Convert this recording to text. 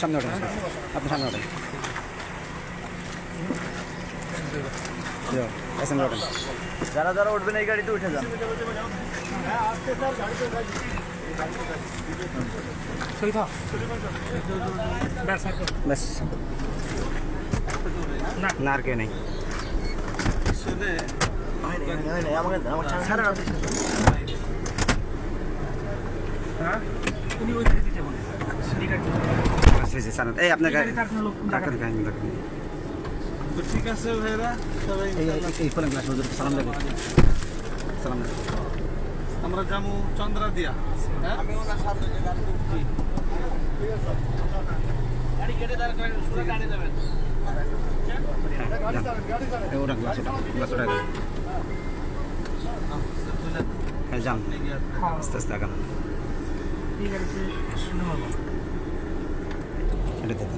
সামনে ওঠেন আপনি সামনে ওঠেন প্যাসেঞ্জার ওঠেন যারা যারা উঠবেন এই গাড়িতে উঠে যান ব্যাস না আর কেউ নেই এই আপনার গাড়ি তো ঠিক আছে ভাইরা সবাই এই ফোন গ্লাস সালাম দেবেন সালাম আমরা যাব চন্দ্রা দিয়া আমি গাড়ি কেটে দাঁড় যান আস্তে আস্তে আগান। এটা দেখুন